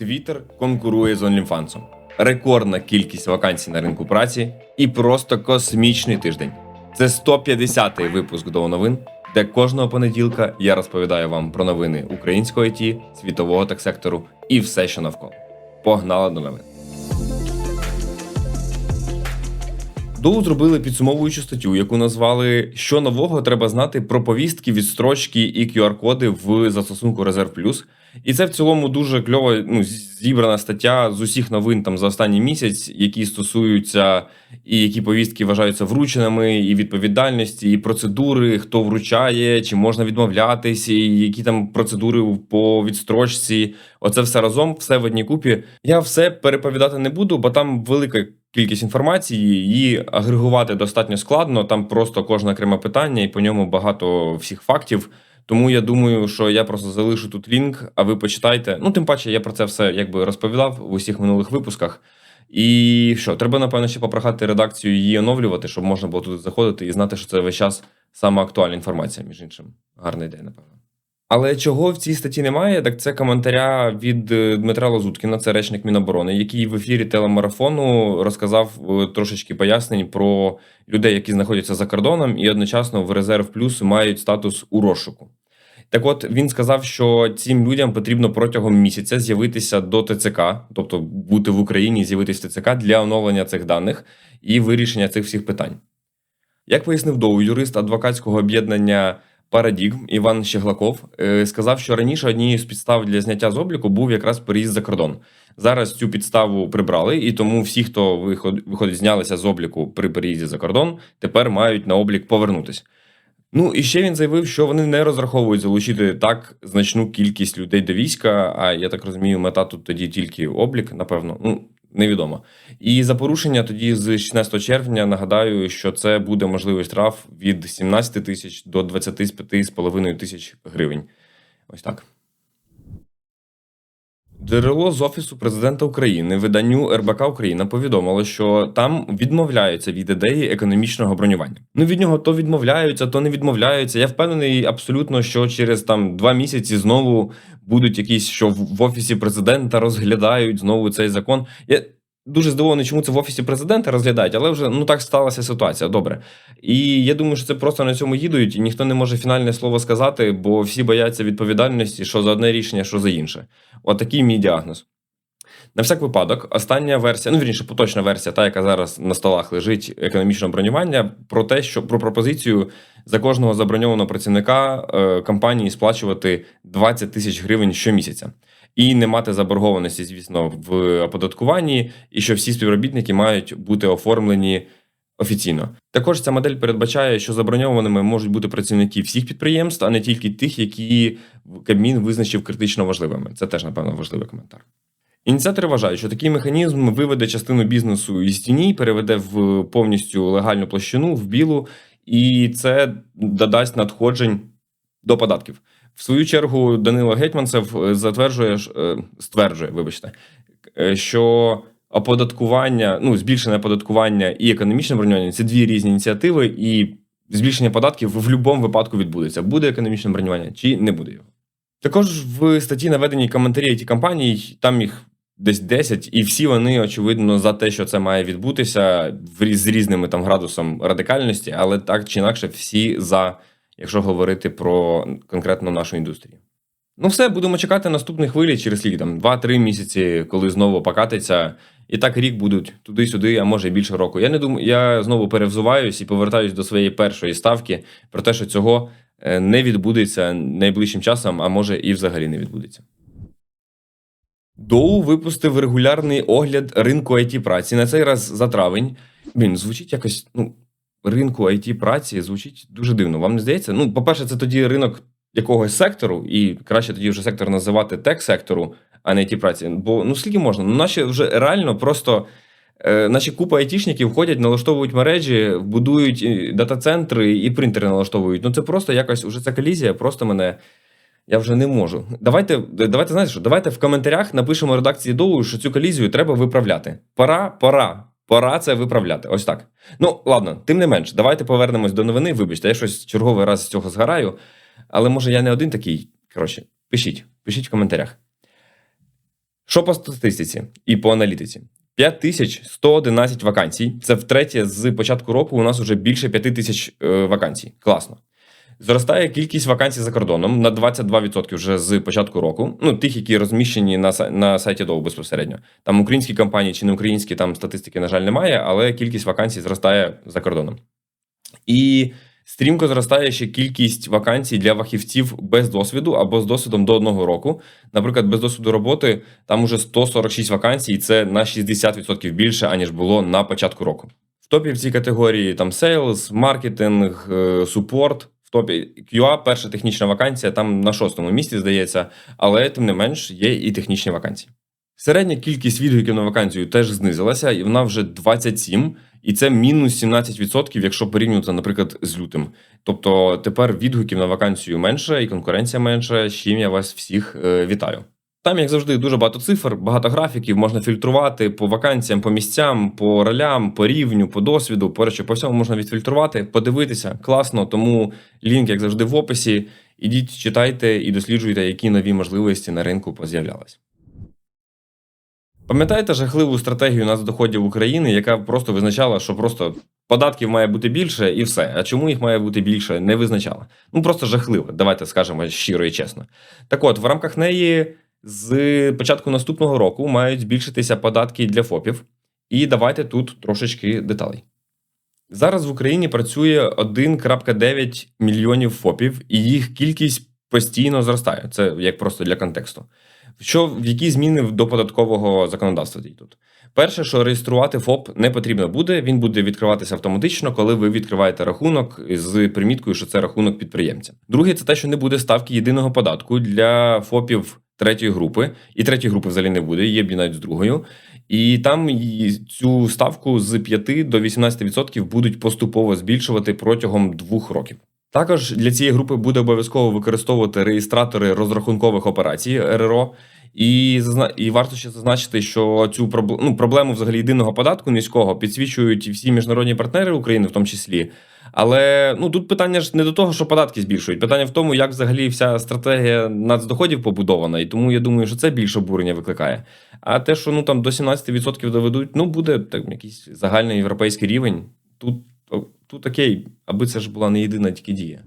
Twitter конкурує з OnlyFans. Рекордна кількість вакансій на ринку праці і просто космічний тиждень. Це 150-й випуск до новин, де кожного понеділка я розповідаю вам про новини українського ІТ, світового так сектору і все, що навколо. Погнали до новин. Доу зробили підсумовуючу статтю, яку назвали Що нового треба знати про повістки, відстрочки і QR-коди в застосунку Резерв Плюс. І це в цілому дуже кльово ну, зібрана стаття з усіх новин там за останній місяць, які стосуються і які повістки вважаються врученими, і відповідальності, і процедури, хто вручає, чи можна відмовлятись, і які там процедури по відстрочці. Оце все разом, все в одній купі. Я все переповідати не буду, бо там велика кількість інформації, її агрегувати достатньо складно. Там просто кожне окреме питання, і по ньому багато всіх фактів. Тому я думаю, що я просто залишу тут лінк, а ви почитайте. Ну, тим паче, я про це все якби розповідав в усіх минулих випусках. І що, треба, напевно, ще попрохати редакцію її оновлювати, щоб можна було туди заходити і знати, що це весь час саме актуальна інформація, між іншим. Гарна ідея, напевно. Але чого в цій статті немає, так це коментаря від е, Дмитра Лазуткіна, це речник Міноборони, який в ефірі телемарафону розказав е, трошечки пояснень про людей, які знаходяться за кордоном, і одночасно в резерв плюс мають статус у розшуку. Так от він сказав, що цим людям потрібно протягом місяця з'явитися до ТЦК, тобто бути в Україні, з'явитися в ТЦК для оновлення цих даних і вирішення цих всіх питань. Як пояснив Доу, юрист адвокатського об'єднання Парадігм Іван Щеглаков е, сказав, що раніше однією з підстав для зняття з обліку був якраз переїзд за кордон. Зараз цю підставу прибрали, і тому всі, хто виходить, знялися з обліку при переїзді за кордон, тепер мають на облік повернутися. Ну і ще він заявив, що вони не розраховують залучити так значну кількість людей до війська. А я так розумію, мета тут тоді тільки облік, напевно. Ну невідомо. І за порушення тоді з 16 червня нагадаю, що це буде можливий штраф від 17 тисяч до 25,5 тисяч гривень. Ось так. Джерело з офісу президента України виданню РБК Україна повідомило, що там відмовляються від ідеї економічного бронювання. Ну від нього то відмовляються, то не відмовляються. Я впевнений абсолютно, що через там два місяці знову будуть якісь, що в офісі президента розглядають знову цей закон. Я Дуже здивований, чому це в офісі президента розглядають, але вже ну так сталася ситуація. Добре. І я думаю, що це просто на цьому їдуть, і ніхто не може фінальне слово сказати, бо всі бояться відповідальності, що за одне рішення, що за інше. Отакий мій діагноз. На всяк випадок, остання версія, ну вірніше, поточна версія, та яка зараз на столах лежить економічного бронювання, про те, що про пропозицію за кожного заброньованого працівника е, компанії сплачувати 20 тисяч гривень щомісяця і не мати заборгованості, звісно, в оподаткуванні, і що всі співробітники мають бути оформлені офіційно. Також ця модель передбачає, що заброньованими можуть бути працівники всіх підприємств, а не тільки тих, які Кабмін визначив критично важливими. Це теж, напевно, важливий коментар. Ініціатори вважають, що такий механізм виведе частину бізнесу із тіні, переведе в повністю легальну площину в білу, і це додасть надходжень до податків. В свою чергу Данило Гетьманцев е, затверджує е, стверджує, вибачте, е, що оподаткування, ну збільшене оподаткування і економічне бронювання це дві різні ініціативи, і збільшення податків в будь-якому випадку відбудеться. Буде економічне бронювання чи не буде його. Також в статті наведені коментарі it компаній, там їх десь 10, і всі вони очевидно за те, що це має відбутися з різними там градусом радикальності, але так чи інакше, всі за якщо говорити про конкретно нашу індустрію. Ну, все, будемо чекати наступних хвилі через скільки там 2-3 місяці, коли знову покатиться. І так рік будуть туди-сюди, а може більше року. Я не думаю, я знову перевзуваюсь і повертаюсь до своєї першої ставки про те, що цього е, не відбудеться найближчим часом, а може і взагалі не відбудеться. Доу випустив регулярний огляд ринку it праці на цей раз за травень. Він звучить якось ну, ринку it праці звучить дуже дивно. Вам не здається? Ну, по-перше, це тоді ринок якогось сектору, і краще тоді вже сектор називати тек-сектору, а не it праці. Бо ну скільки можна? Ну, наші вже реально просто. Е, наші купа айтішників ходять, налаштовують мережі, будують дата-центри і принтери налаштовують. Ну це просто якось уже ця колізія, просто мене. Я вже не можу. Давайте, давайте знаєте що, давайте в коментарях напишемо редакції Доу, що цю колізію треба виправляти. Пора, пора. Пора це виправляти. Ось так. Ну, ладно, тим не менш, давайте повернемось до новини. Вибачте, я щось черговий раз з цього згораю. Але може я не один такий. Коротше, пишіть, пишіть в коментарях. Що по статистиці і по аналітиці? 5111 вакансій. Це втретє з початку року. У нас вже більше 5000 е, вакансій. Класно. Зростає кількість вакансій за кордоном на 22% вже з початку року. Ну, тих, які розміщені на на сайті ДОУ безпосередньо. Там українські компанії чи не українські, там статистики, на жаль, немає, але кількість вакансій зростає за кордоном. І стрімко зростає ще кількість вакансій для фахівців без досвіду або з досвідом до одного року. Наприклад, без досвіду роботи там уже 146 вакансій, і це на 60% більше, аніж було на початку року. В топі в цій категорії там сейлс, маркетинг, е, супорт. Топі QA, перша технічна вакансія, там на шостому місці, здається, але тим не менш є і технічні вакансії. Середня кількість відгуків на вакансію теж знизилася, і вона вже 27, і це мінус 17%, якщо порівнювати, наприклад, з лютим. Тобто тепер відгуків на вакансію менше і конкуренція менша, з чим я вас всіх е, вітаю. Там, як завжди, дуже багато цифр, багато графіків, можна фільтрувати по вакансіям, по місцям, по ролям, по рівню, по досвіду. Коротше, по всьому можна відфільтрувати, подивитися. Класно, тому лінк, як завжди, в описі. Ідіть, читайте і досліджуйте, які нові можливості на ринку поз'являлись. Пам'ятаєте жахливу стратегію нацдоходів України, яка просто визначала, що просто податків має бути більше і все. А чому їх має бути більше, не визначала. Ну просто жахливо. Давайте скажемо щиро і чесно. Так от, в рамках неї з початку наступного року мають збільшитися податки для ФОПів. І давайте тут трошечки деталей. Зараз в Україні працює 1,9 мільйонів ФОПів, і їх кількість постійно зростає. Це як просто для контексту. Що в які зміни до податкового законодавства тут? Перше, що реєструвати ФОП не потрібно буде, він буде відкриватися автоматично, коли ви відкриваєте рахунок з приміткою, що це рахунок підприємця. Друге, це те, що не буде ставки єдиного податку для ФОПів третьої групи, і третьої групи взагалі не буде, її об'єднають з другою. І там цю ставку з 5 до 18% будуть поступово збільшувати протягом двох років. Також для цієї групи буде обов'язково використовувати реєстратори розрахункових операцій РРО. І і варто ще зазначити, що цю ну, проблему взагалі єдиного податку низького підсвічують всі міжнародні партнери України, в тому числі. Але ну тут питання ж не до того, що податки збільшують. Питання в тому, як взагалі вся стратегія нацдоходів побудована, і тому я думаю, що це більше обурення викликає. А те, що ну там до 17% доведуть, ну буде так якийсь загальний європейський рівень. Тут, тут окей, аби це ж була не єдина тільки дія.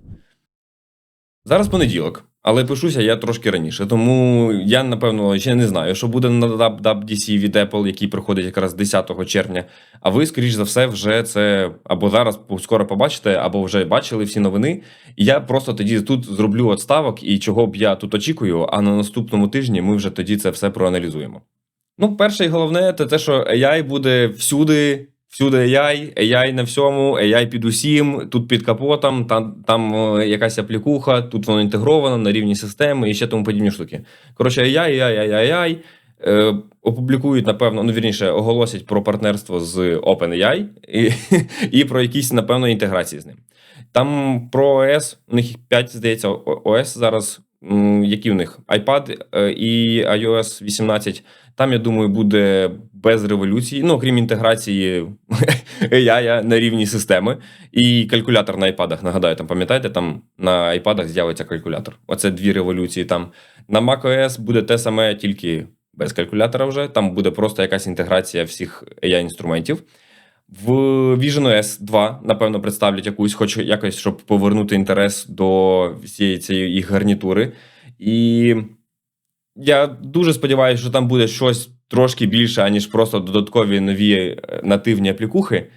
Зараз понеділок, але пишуся я трошки раніше, тому я напевно ще не знаю, що буде на WWDC від Apple, який проходить якраз 10 червня. А ви, скоріш за все, вже це або зараз скоро побачите, або вже бачили всі новини. І я просто тоді тут зроблю отставок і чого б я тут очікую. А на наступному тижні ми вже тоді це все проаналізуємо. Ну, перше і головне, це те, що AI буде всюди. Всюди AI, AI на всьому, AI під усім, тут під капотом, там там е, якась аплікуха, тут воно інтегровано на рівні системи і ще тому подібні штуки. Коротше, AI, AI, AI, AI. Е, опублікують, напевно, ну вірніше, оголосять про партнерство з OpenAI і, і про якісь, напевно, інтеграції з ним. Там про ОС, у них 5, здається, ОС зараз. Які в них iPad е, і iOS 18. Там, я думаю, буде без революції, ну окрім інтеграції AI на рівні системи і калькулятор на iPad. Нагадаю, там пам'ятаєте, там на iPad з'явиться калькулятор. Оце дві революції. Там на macOS буде те саме, тільки без калькулятора. Вже там буде просто якась інтеграція всіх AI інструментів. В Vision OS 2, напевно, представлять якусь, хоч якось, щоб повернути інтерес до всієї цієї їх гарнітури. І я дуже сподіваюся, що там буде щось трошки більше, аніж просто додаткові нові е, нативні аплікухи.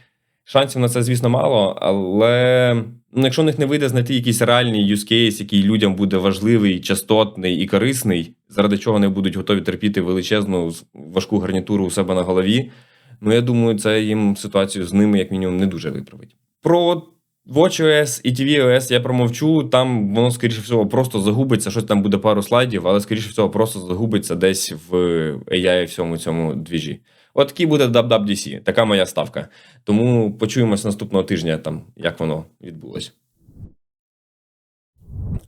Шансів на це, звісно, мало, але ну, якщо у них не вийде знайти якийсь реальний use case, який людям буде важливий, частотний і корисний, заради чого вони будуть готові терпіти величезну важку гарнітуру у себе на голові. Ну, я думаю, це їм ситуацію з ними, як мінімум, не дуже виправить. Про WatchOS і tvOS я промовчу. Там воно, скоріше всього, просто загубиться. Щось там буде пару слайдів, але, скоріше всього, просто загубиться десь в AI всьому цьому двіжі. От такий буде WWDC, така моя ставка. Тому почуємось наступного тижня, там, як воно відбулось.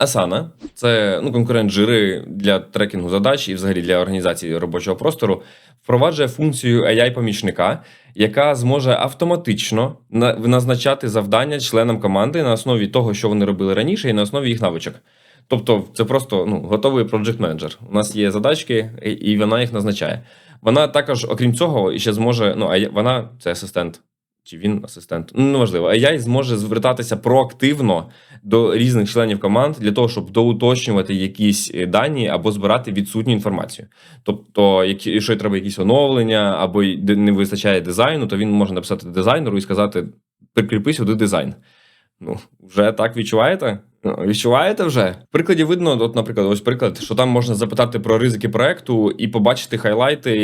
Asana – це ну, конкурент жири для трекінгу задач і взагалі для організації робочого простору. Впроваджує функцію AI-помічника, яка зможе автоматично назначати завдання членам команди на основі того, що вони робили раніше, і на основі їх навичок. Тобто, це просто ну, готовий project менеджер. У нас є задачки, і- вона їх назначає. Вона також, окрім цього, ще зможе. Ну, а вона це асистент. Чи він асистент? Ну, неважливо. AI зможе звертатися проактивно до різних членів команд для того, щоб доуточнювати якісь е, дані або збирати відсутню інформацію. Тобто, якщо треба якісь оновлення або не вистачає дизайну, то він може написати дизайнеру і сказати: прикріпи сюди дизайн. Ну, вже так відчуваєте? Відчуваєте вже? В прикладі видно, от, наприклад, ось приклад, що там можна запитати про ризики проекту і побачити хайлайти,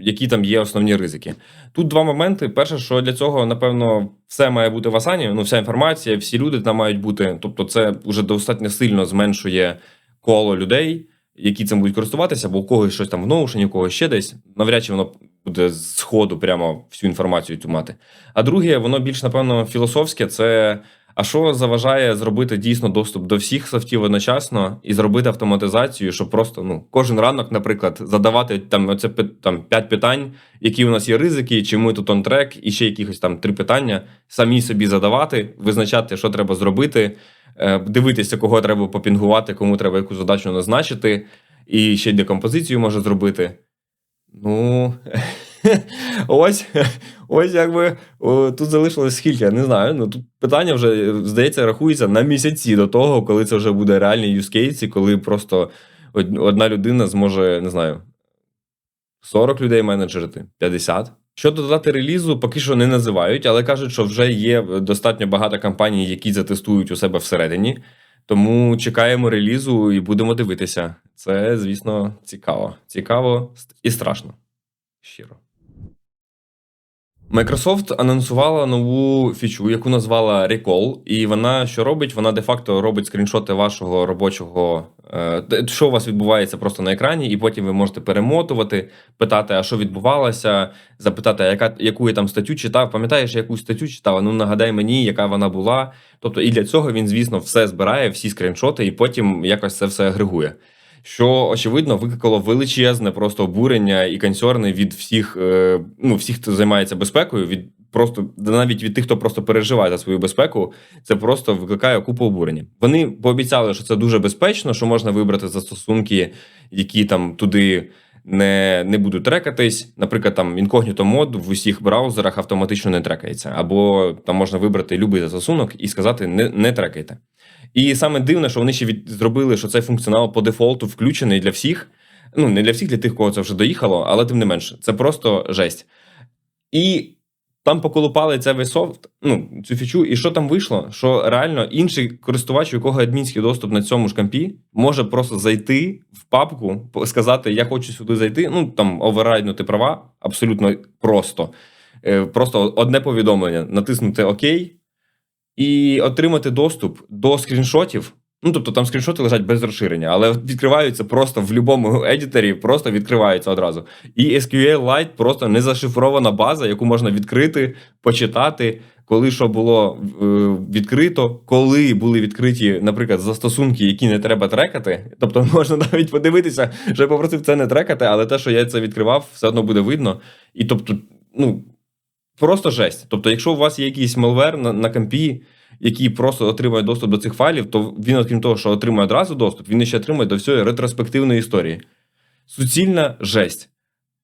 які там є основні ризики. Тут два моменти. Перше, що для цього, напевно, все має бути в Асані, ну, вся інформація, всі люди там мають бути. Тобто, це вже достатньо сильно зменшує коло людей, які цим будуть користуватися, бо у когось щось там в Notion, у когось ще десь. Навряд чи воно буде з ходу прямо всю інформацію цю мати. А друге, воно більш, напевно, філософське це. А що заважає зробити дійсно доступ до всіх софтів одночасно і зробити автоматизацію, щоб просто ну кожен ранок, наприклад, задавати там оце там п'ять питань, які у нас є ризики, чи ми тут онтрек, і ще якихось там три питання, самі собі задавати, визначати, що треба зробити, е, дивитися, кого треба попінгувати, кому треба яку задачу назначити, і ще й декомпозицію може зробити. Ну ось, ось якби тут залишилось скільки, я не знаю. Ну тут питання вже, здається, рахується на місяці до того, коли це вже буде реальні юзкейси, коли просто одна людина зможе, не знаю, 40 людей менеджерити, 50. Щодо додати релізу, поки що не називають, але кажуть, що вже є достатньо багато компаній, які затестують у себе всередині. Тому чекаємо релізу і будемо дивитися. Це, звісно, цікаво. Цікаво і страшно. Щиро. Microsoft анонсувала нову фічу, яку назвала Recall, і вона що робить? Вона де-факто робить скріншоти вашого робочого, е, що у вас відбувається просто на екрані, і потім ви можете перемотувати, питати, а що відбувалося, запитати, яка яку я там статтю читав. Пам'ятаєш, яку статтю читав? Ну нагадай мені, яка вона була. Тобто, і для цього він, звісно, все збирає, всі скріншоти, і потім якось це все агрегує що очевидно викликало величезне просто обурення і консьорни від всіх, е, ну всіх, хто займається безпекою, від просто навіть від тих, хто просто переживає за свою безпеку, це просто викликає купу обурення. Вони пообіцяли, що це дуже безпечно, що можна вибрати застосунки, які там туди. Не не будуть трекатись, наприклад, там інкогніто мод в усіх браузерах автоматично не трекається, або там можна вибрати будь-який застосунок і сказати не, не трекайте. І саме дивне, що вони ще від... зробили, що цей функціонал по дефолту включений для всіх. Ну, не для всіх, для тих, кого це вже доїхало, але тим не менше, це просто жесть. І там поколупали цей софт, ну, цю фічу, і що там вийшло? Що реально інший користувач, у кого адмінський доступ на цьому ж компі, може просто зайти в папку, сказати: Я хочу сюди зайти. Ну там оверрайднути права абсолютно просто. Е, Просто одне повідомлення, натиснути ОК, і отримати доступ до скріншотів. Ну, тобто там скріншоти лежать без розширення, але відкриваються просто в будь-якому едіторі, просто відкриваються одразу. І SQLite просто не зашифрована база, яку можна відкрити, почитати, коли що було е, відкрито, коли були відкриті, наприклад, застосунки, які не треба трекати. Тобто можна навіть подивитися, що я попросив це не трекати, але те, що я це відкривав, все одно буде видно. І тобто, ну. Просто жесть. Тобто, якщо у вас є якийсь малвер на, на компі, який просто отримує доступ до цих файлів, то він, окрім того, що отримує одразу доступ, він ще отримує до всієї ретроспективної історії. Суцільна жесть.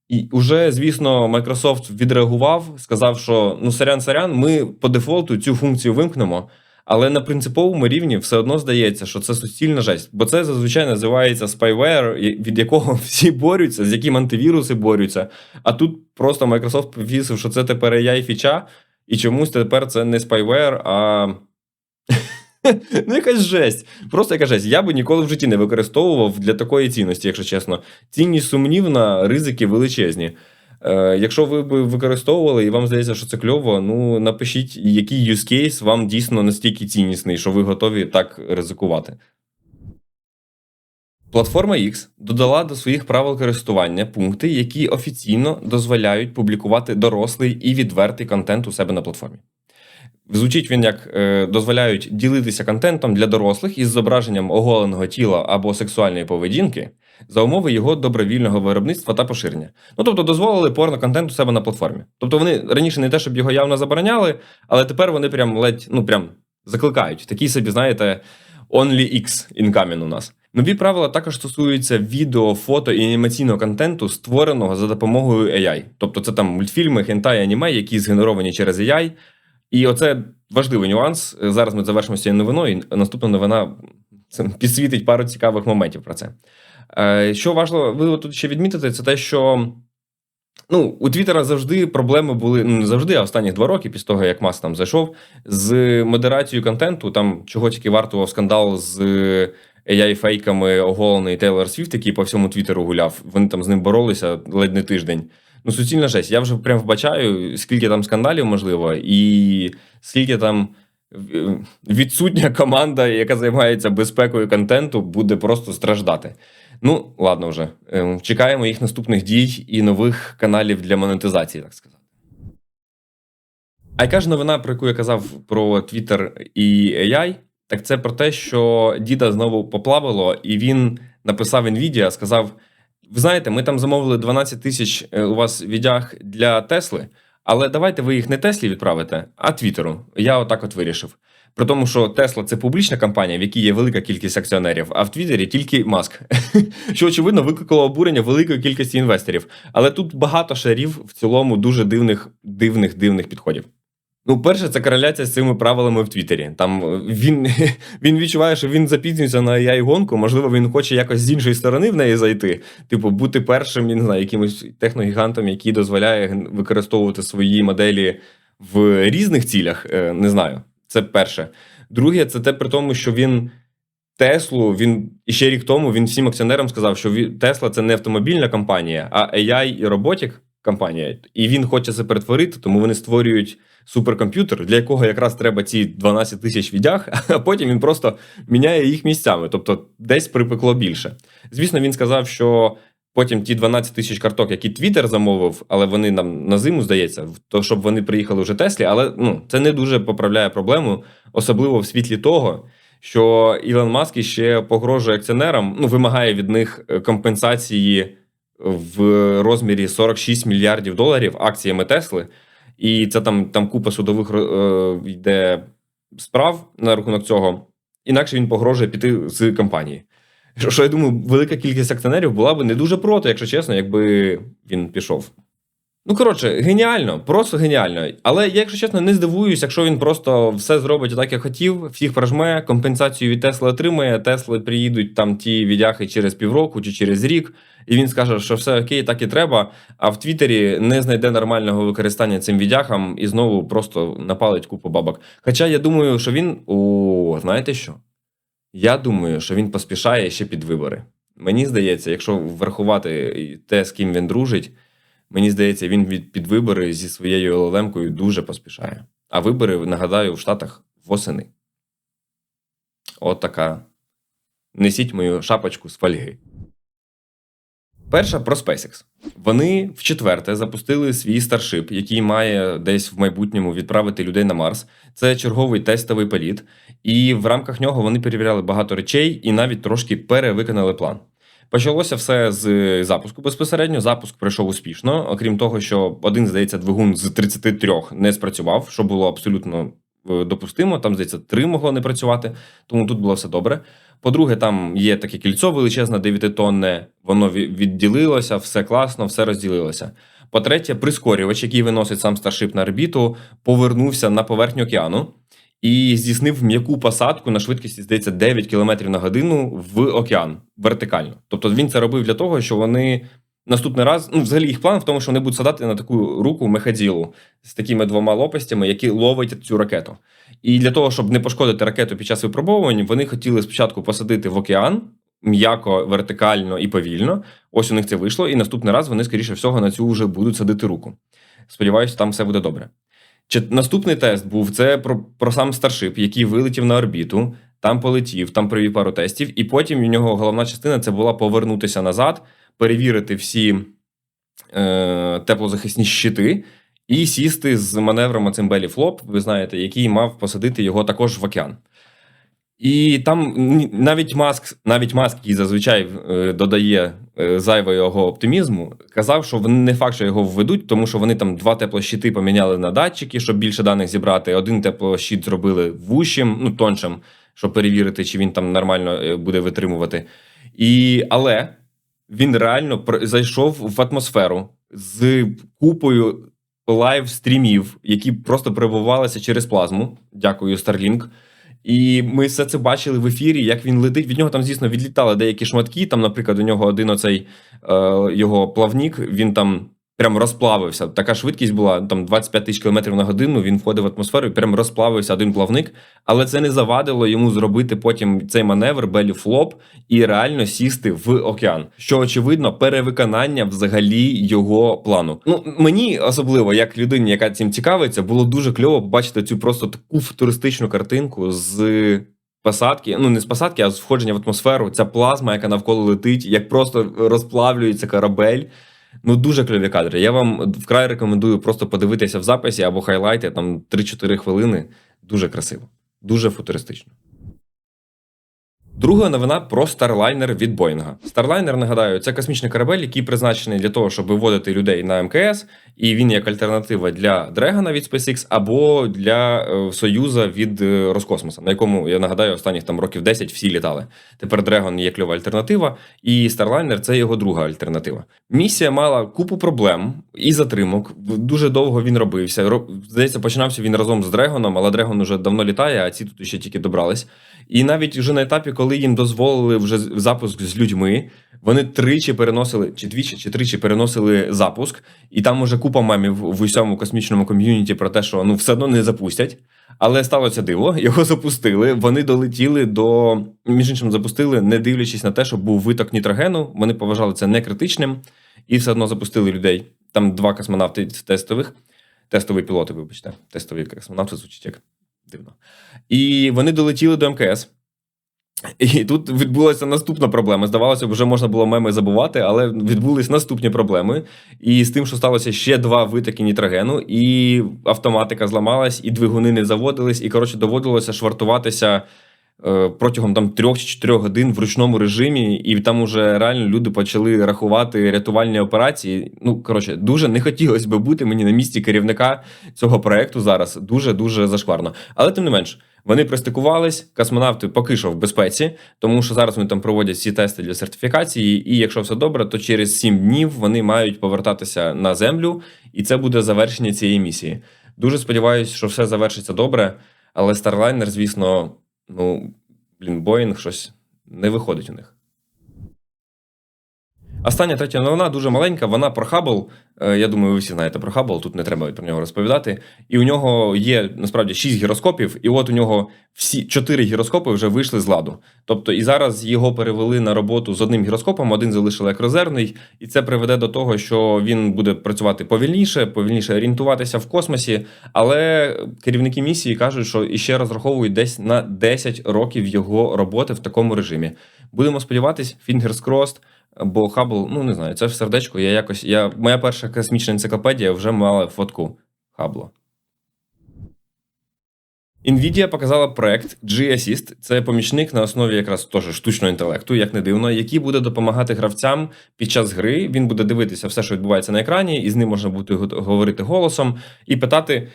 І вже, звісно, Microsoft відреагував, сказав, що ну сорян-сорян, ми по дефолту цю функцію вимкнемо, але на принциповому рівні все одно здається, що це суцільна жесть. Бо це зазвичай називається spyware, від якого всі борються, з яким антивіруси борються. А тут просто Microsoft повісив, що це тепер AI фіча, і чомусь тепер це не spyware, а. Ну, якась жесть. Просто яка жесть. Я би ніколи в житті не використовував для такої цінності, якщо чесно. Цінність сумнівна, ризики величезні. Е, якщо ви б використовували і вам здається, що це кльово, ну напишіть, який use case вам дійсно настільки ціннісний, що ви готові так ризикувати. Платформа X додала до своїх правил користування пункти, які офіційно дозволяють публікувати дорослий і відвертий контент у себе на платформі. Звучить він як е, дозволяють ділитися контентом для дорослих із зображенням оголеного тіла або сексуальної поведінки за умови його добровільного виробництва та поширення. Ну тобто дозволили порно-контент у себе на платформі. Тобто вони раніше не те, щоб його явно забороняли, але тепер вони прям ледь ну прям закликають. Такий собі, знаєте, Only X incoming у нас. Нові правила також стосуються відео, фото і анімаційного контенту, створеного за допомогою AI. Тобто це там мультфільми, хентай, аніме, які згенеровані через AI. І оце важливий нюанс. Зараз ми завершимо цією новиною, і наступна новина підсвітить пару цікавих моментів про це. Е, Що важливо тут ще відмітити, це те, що ну, у Твіттера завжди проблеми були, ну не завжди, а останні два роки, після того, як Маск там зайшов, з модерацією контенту, там чого тільки вартував скандал з AI-фейками оголений Тейлор Свіфт, який по всьому Твіттеру гуляв. Вони там з ним боролися ледь не тиждень. Ну, суцільна жесть. Я вже прям вбачаю, скільки там скандалів можливо, і скільки там е, відсутня команда, яка займається безпекою контенту, буде просто страждати. Ну, ладно, вже Ем, чекаємо їх наступних дій і нових каналів для монетизації, так сказати. А яка ж новина, про яку я казав про Twitter і AI, так це про те, що діда знову поплавило, і він написав Nvidia, сказав: Ви знаєте, ми там замовили 12 тисяч е, у вас віддяг для Тесли, але давайте ви їх не Теслі відправите, а Твіттеру. Я отак от вирішив. При тому, що Тесла це публічна компанія, в якій є велика кількість акціонерів, а в Твіттері тільки Маск, що очевидно викликало обурення великої кількості інвесторів. Але тут багато шарів в цілому дуже дивних, дивних, дивних підходів. Ну, перше, це кореляція з цими правилами в Твіттері. Там е, він він відчуває, що він запізнюється на ai гонку. Можливо, він хоче якось з іншої сторони в неї зайти. Типу, бути першим, я не знаю, якимось техногігантом, який дозволяє використовувати свої моделі в різних цілях. Е, не знаю. Це перше. Друге, це те при тому, що він Теслу, він ще рік тому він всім акціонерам сказав, що Тесла це не автомобільна компанія, а AI і роботік компанія. І він хоче це перетворити, тому вони створюють суперкомп'ютер, для якого якраз треба ці 12 тисяч віддяг, а потім він просто міняє їх місцями, тобто десь припекло більше. Звісно, він сказав, що. Потім ті 12 тисяч карток, які Твіттер замовив, але вони нам на зиму здається, то щоб вони приїхали вже Теслі. Але ну це не дуже поправляє проблему, особливо в світлі того, що Ілон Маск ще погрожує акціонерам, ну вимагає від них е, компенсації в розмірі 46 мільярдів доларів акціями Тесли. І це там там купа судових е, йде справ на рахунок цього. Інакше він погрожує піти з компанії. Що, я думаю, велика кількість акціонерів була б не дуже проти, якщо чесно, якби він пішов. Ну, коротше, геніально, просто геніально. Але я, якщо чесно, не здивуюсь, якщо він просто все зробить так, як хотів, всіх прожме, компенсацію від Тесли отримає, Тесли приїдуть там ті відяхи через півроку чи через рік, і він скаже, що все окей, так і треба. А в Твіттері не знайде нормального використання цим відяхам і знову просто напалить купу бабок. Хоча я думаю, що він. О, знаєте що? Я думаю, що він поспішає ще під вибори. Мені здається, якщо врахувати те, з ким він дружить, мені здається, він від під вибори зі своєю ЛЛМ-кою дуже поспішає. А вибори, нагадаю, в Штатах восени. От така. Несіть мою шапочку з фольги. Перша про SpaceX. Вони в четверте запустили свій старшип, який має десь в майбутньому відправити людей на Марс. Це черговий тестовий політ, і в рамках нього вони перевіряли багато речей і навіть трошки перевиконали план. Почалося все з запуску. Безпосередньо запуск пройшов успішно, окрім того, що один, здається, двигун з 33 не спрацював, що було абсолютно е, допустимо. Там, здається, три могло не працювати, тому тут було все добре. По-друге, там є таке кільцо величезне, 9-тонне, воно відділилося, все класно, все розділилося. По-третє, прискорювач, який виносить сам старшип на орбіту, повернувся на поверхню океану і здійснив м'яку посадку на швидкості, здається, 9 км на годину в океан вертикально. Тобто він це робив для того, що вони наступний раз, ну, взагалі, їх план в тому, що вони будуть садати на таку руку мехаділу з такими двома лопастями, які ловить цю ракету. І для того, щоб не пошкодити ракету під час випробовувань, вони хотіли спочатку посадити в океан м'яко, вертикально і повільно. Ось у них це вийшло, і наступний раз вони, скоріше всього, на цю вже будуть садити руку. Сподіваюся, там все буде добре. Чи наступний тест був це про про сам старшип, який вилетів на орбіту, там полетів, там провів пару тестів, і потім у нього головна частина це була повернутися назад, перевірити всі е, теплозахисні щити і сісти з маневром цим флоп, ви знаєте, який мав посадити його також в океан. І там навіть маск, навіть маск, який зазвичай е, додає е, зайвого його оптимізму, казав, що вони не факт, що його введуть, тому що вони там два теплощити поміняли на датчики, щоб більше даних зібрати. Один теплощит зробили вущим, ну тоншим, щоб перевірити, чи він там нормально е, буде витримувати. І, Але він реально зайшов в атмосферу з купою лайв стрімів, які просто перебувалися через плазму. Дякую, Starlink. І ми все це бачили в ефірі, як він летить. Від нього там, звісно, відлітали деякі шматки. Там, наприклад, у нього один оцей е, його плавник, він там прям розплавився. Така швидкість була там 25 тисяч кілометрів на годину. Він входив в атмосферу і прям розплавився один плавник. Але це не завадило йому зробити потім цей маневр белі флоп і реально сісти в океан. Що очевидно, перевиконання взагалі його плану. Ну мені особливо, як людині, яка цим цікавиться, було дуже кльово побачити цю просто таку футуристичну картинку з. Посадки, ну не з посадки, а з входження в атмосферу. Ця плазма, яка навколо летить, як просто розплавлюється корабель. Ну, дуже кльові кадри. Я вам вкрай рекомендую просто подивитися в записі або хайлайти там 3-4 хвилини. Дуже красиво, дуже футуристично. Друга новина про Starliner від Боїнга. Starliner, нагадаю, це космічний корабель, який призначений для того, щоб виводити людей на МКС, і він як альтернатива для Дрегана від SpaceX або для е, Союза від е, Роскосмоса, на якому я нагадаю, останніх там років 10 всі літали. Тепер Дрегон є кльова альтернатива, і Starliner – це його друга альтернатива. Місія мала купу проблем і затримок. Дуже довго він робився. Ро- Здається, починався він разом з Дрегоном, але Дрегон уже давно літає, а ці тут ще тільки добрались. І навіть вже на етапі, коли їм дозволили вже запуск з людьми, вони тричі переносили, чи двічі, чи тричі переносили запуск, і там уже купа мемів в усьому космічному ком'юніті про те, що ну все одно не запустять. Але сталося диво, його запустили. Вони долетіли до між іншим, запустили, не дивлячись на те, що був виток нітрогену. Вони поважали це некритичним і все одно запустили людей. Там два космонавти тестових, тестові пілоти, вибачте, тестові космонавти звучить як дивно. І вони долетіли до МКС. І тут відбулася наступна проблема. Здавалося, вже можна було меми забувати, але відбулись наступні проблеми. І з тим, що сталося ще два витоки нітрогену, і автоматика зламалась, і двигуни не заводились, і коротше доводилося швартуватися протягом там трьох чи чотирьох годин в ручному режимі, і там уже реально люди почали рахувати рятувальні операції. Ну коротше, дуже не хотілося би бути мені на місці керівника цього проекту зараз. Дуже дуже зашкварно. Але тим не менш. Вони пристикувались, космонавти поки що в безпеці, тому що зараз вони там проводять всі тести для сертифікації, і якщо все добре, то через 7 днів вони мають повертатися на землю, і це буде завершення цієї місії. Дуже сподіваюся, що все завершиться добре, але Starliner, звісно, ну блін, Боїнг щось не виходить у них. Остання третя новина дуже маленька. Вона про Хаббл. Е, Я думаю, ви всі знаєте про Хаббл, тут не треба про нього розповідати. І у нього є насправді 6 гіроскопів, і от у нього всі 4 гіроскопи вже вийшли з ладу. Тобто, і зараз його перевели на роботу з одним гіроскопом, один залишили як резервний, і це приведе до того, що він буде працювати повільніше, повільніше орієнтуватися в космосі. Але керівники місії кажуть, що іще розраховують десь на 10 років його роботи в такому режимі. Будемо сподіватись, crossed, Бо Хаббл, ну не знаю, це ж сердечко. Я якось. Я, моя перша космічна енциклопедія вже мала фотку Хаббла. Nvidia показала проект G-Assist. Це помічник на основі якраз теж штучного інтелекту, як не дивно, який буде допомагати гравцям під час гри. Він буде дивитися все, що відбувається на екрані, і з ним можна буде говорити голосом і питати.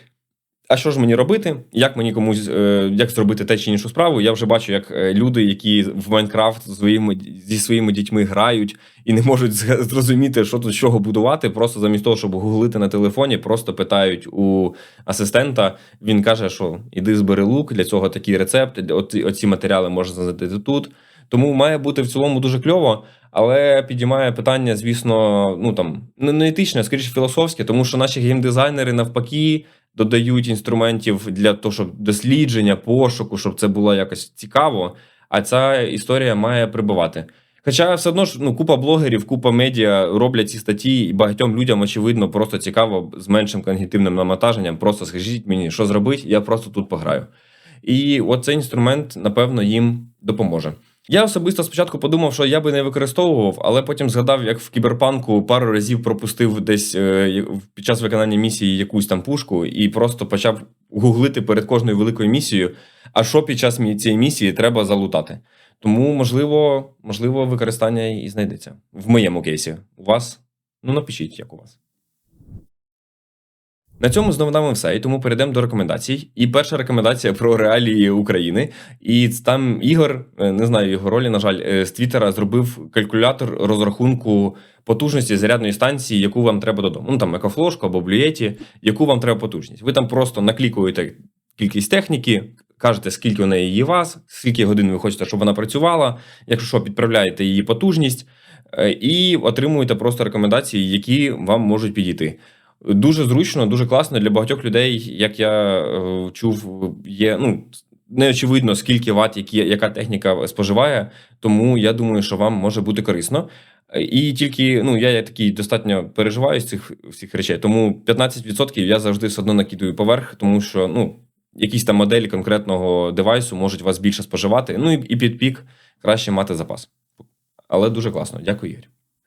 А що ж мені робити? Як мені комусь е, як зробити те чи іншу справу? Я вже бачу, як е, люди, які в Майнкрафт своїми зі своїми дітьми грають і не можуть зрозуміти, що тут з чого будувати. Просто замість того, щоб гуглити на телефоні, просто питають у асистента. Він каже, що іди збери лук, для цього такий рецепт. Оці, оці матеріали можна знайти тут. Тому має бути в цілому дуже кльово, але підіймає питання, звісно, ну там не не етичне, скоріше філософське, тому що наші геймдизайнери навпаки додають інструментів для того, щоб дослідження, пошуку, щоб це було якось цікаво. А ця історія має прибувати. Хоча все одно ж ну, купа блогерів, купа медіа роблять ці статті, і багатьом людям, очевидно, просто цікаво з меншим когнітивним навантаженням. Просто скажіть мені, що зробити, я просто тут пограю. І от цей інструмент, напевно, їм допоможе. Я особисто спочатку подумав, що я би не використовував, але потім згадав, як в кіберпанку пару разів пропустив десь е, під час виконання місії якусь там пушку, і просто почав гуглити перед кожною великою місією, а що під час цієї місії треба залутати. Тому, можливо, можливо, використання і знайдеться в моєму кейсі. У вас? Ну, напишіть, як у вас. На цьому знову нами все, і тому перейдемо до рекомендацій. І перша рекомендація про реалії України. І там Ігор, е, не знаю його ролі, на жаль, е, з Твіттера зробив калькулятор розрахунку потужності зарядної станції, яку вам треба додому. Ну там екофлошку або блюєті, яку вам треба потужність. Ви там просто наклікуєте кількість техніки, кажете, скільки у неї є вас, скільки годин ви хочете, щоб вона працювала. Якщо що, підправляєте її потужність е, і отримуєте просто рекомендації, які вам можуть підійти. Дуже зручно, дуже класно для багатьох людей, як я е, чув, є ну не очевидно, скільки ват, які, яка техніка споживає. Тому я думаю, що вам може бути корисно. І тільки ну я, я такий достатньо переживаю з цих всіх речей. Тому 15% я завжди все одно накидую поверх, тому що ну якісь там моделі конкретного девайсу можуть вас більше споживати. Ну і, і під пік краще мати запас. Але дуже класно. Дякую, Ігор.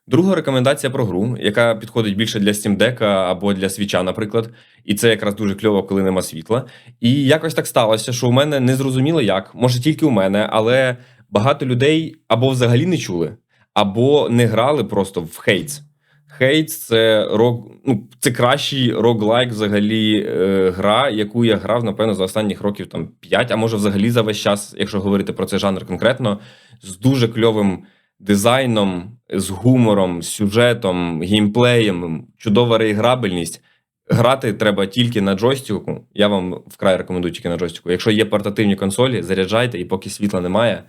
Друга рекомендація про гру, яка підходить більше для Steam Deck або для свіча, наприклад. І це якраз дуже кльово, коли нема світла. І якось так сталося, що у мене не зрозуміло як, може тільки у мене, але багато людей або взагалі не чули, або не грали просто в Хейтс. Хейтс це рок, ну, це кращий роглайк взагалі е, гра, яку я грав, напевно, за останніх років там 5, а може взагалі за весь час, якщо говорити про цей жанр конкретно, з дуже кльовим дизайном, з гумором, з сюжетом, геймплеєм, чудова реіграбельність. Грати треба тільки на джойстику. Я вам вкрай рекомендую тільки на джойстику. Якщо є портативні консолі, заряджайте, і поки світла немає,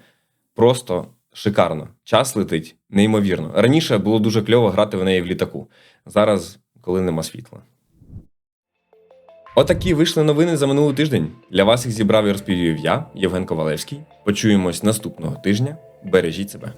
просто шикарно. Час летить неймовірно. Раніше було дуже кльово грати в неї в літаку. Зараз, коли нема світла. Отакі вийшли новини за минулий тиждень. Для вас їх зібрав і розповів я, Євген Ковалевський. Почуємось наступного тижня. Бережіть себе.